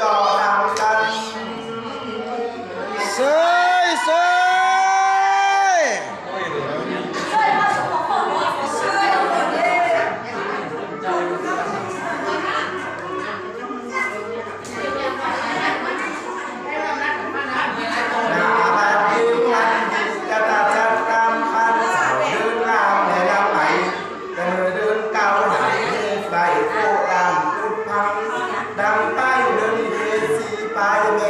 จอ สีปล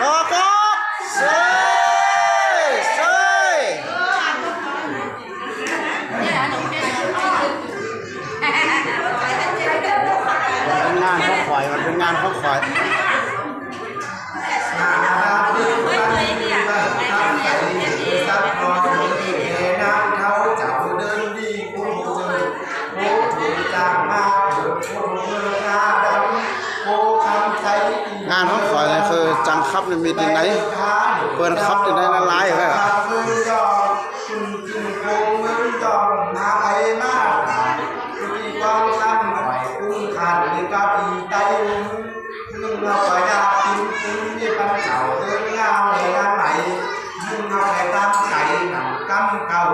กอกอกเซยเซยเป็นงานของข่อยมันเป็นงานของข่อย งาดำโอ้คำใจงานของข่อยนี่คือจังคับนี่มีที่ไหนเปิดครับที่ไหนละลายเหรอมือยอมคุณจึงคงมือยอมนาไปมากมีความคำไหวคุ้มคันมีกับอีไตมึงเอาไปยากินกินมีปัญเจ้าเดินงามในงานไหนมึงเอาไปตามใจหนังกำเก่า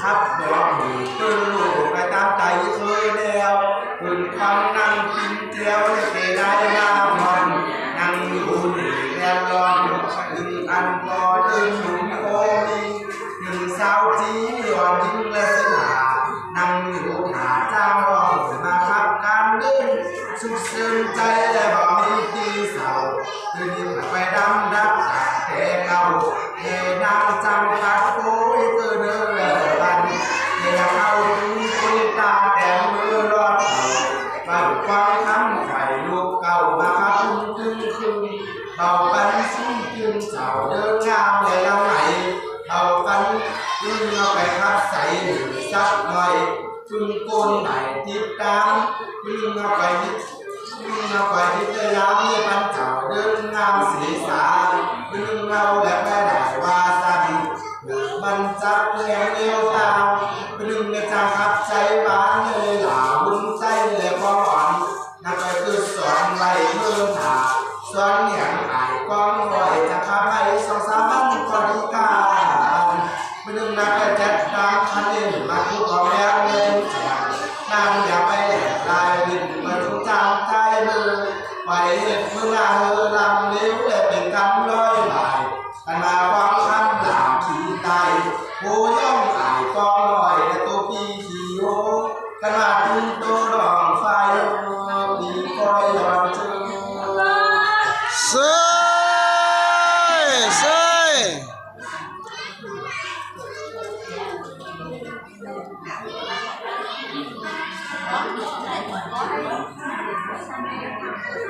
ทับดอกหมีตื้อลูกไปตามใจเคยแล้ว คุณความนั่งกินเที่ยวในเกได้งามมันนั่งอยู่หนีแล้วรอนหนึ่งอันพอดึงหนุ่มโอมีหนึ่งสาวจีหล่อยิ้มและสนานั่งอยู่หาเจ้ารองมาขับการดึงสุขซึมใจและบ่มีที่เศร้าคืนนี้ไปดำดับจากแต่เก่า บ้านความคำไข่ลูกเก่ามาครับตึงคืนเต่าปันซุ้มจึงเจ้าเดินงามในลำไหลเต่าปันจึงเอาไปคัดใส่สักหน่อยจึงโกนไหนติดตามจึงเอาไปยึดพึ่งเอาไปที่จะย้ำให้ปันเจ้าเดินงามศีรษะพึ่งเอาและแม่ได้ว่าสันมันจับแนวเนียวตามพึ่งในจางขับใจบ้านเลยหลา คือสอนไว้เมื่อหาสอนอย่างอายกองไว้จะขับให้สองสามวันก็ดีการพึ่งนักก็จัดตามคันเล่นมาทุกเอาแล้วเงินแจกนางอย่าไปแหลกลายดินมาทุกจางใจมือไปเห็ดมือลาเออลำเลี้ยวแต่เป็นกำร้อยหลายกันมา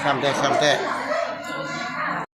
เซ้ยเซ้ย